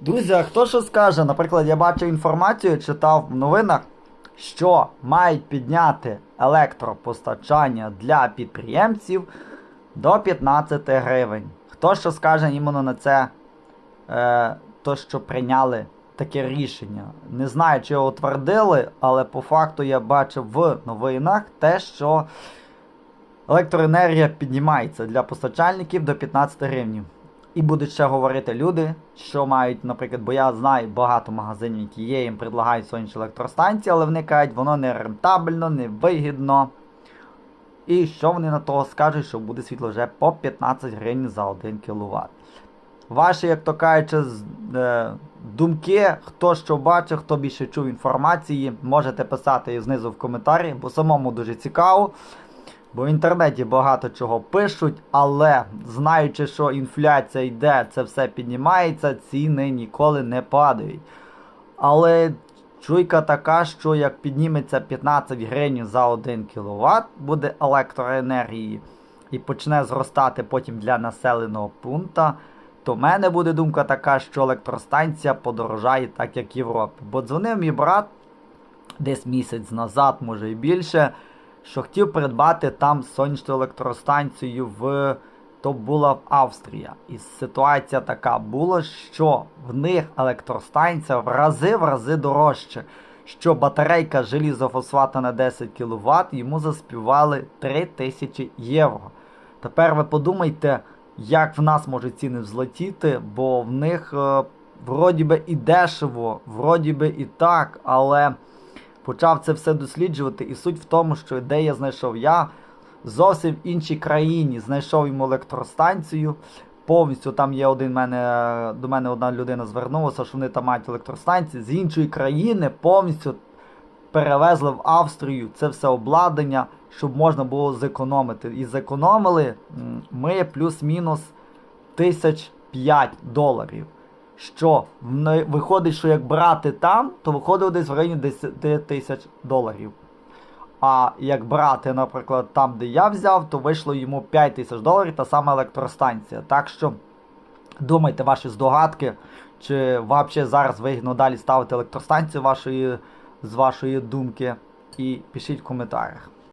Друзі, а хто що скаже? Наприклад, я бачив інформацію, читав в новинах, що мають підняти електропостачання для підприємців до 15 гривень. Хто що скаже іменно на це, е, то що прийняли таке рішення? Не знаю, чи його утвердили, але по факту я бачив в новинах те, що електроенергія піднімається для постачальників до 15 гривень. І будуть ще говорити люди, що мають, наприклад, бо я знаю багато магазинів, які є, їм предлагають сонячні електростанції, але вони кажуть, воно не рентабельно, не вигідно. І що вони на того скажуть, що буде світло вже по 15 гривень за 1 кВт. Ваші, як то кажучи, е, думки, хто що бачив, хто більше чув інформації, можете писати знизу в коментарі, бо самому дуже цікаво. Бо в інтернеті багато чого пишуть, але знаючи, що інфляція йде, це все піднімається, ціни ніколи не падають. Але чуйка така, що як підніметься 15 гривень за 1 кВт, буде електроенергії і почне зростати потім для населеного пункту, то в мене буде думка така, що електростанція подорожає так, як в Європі. Бо дзвонив мій брат десь місяць назад, може і більше, що хотів придбати там сонячну електростанцію в. То була в Австрія. І ситуація така була, що в них електростанція в рази в рази дорожче. Що батарейка желізофосфата на 10 кВт йому заспівали 3000 євро. Тепер ви подумайте, як в нас можуть ціни взлетіти, бо в них е, вроді би і дешево, вроді би і так, але почав це все досліджувати. І суть в тому, що де я знайшов я зовсім в іншій країні знайшов йому електростанцію. Повністю там є один мене, до мене одна людина звернулася, що вони там мають електростанції з іншої країни повністю перевезли в Австрію це все обладнання, щоб можна було зекономити. І зекономили ми плюс-мінус тисяч п'ять доларів. Що виходить, що як брати там, то виходить десь в районі 10 тисяч доларів. А як брати, наприклад, там, де я взяв, то вийшло йому 5 тисяч доларів та сама електростанція. Так що думайте ваші здогадки, чи взагалі зараз вигідно далі ставити електростанцію вашої, з вашої думки. І пишіть в коментарях.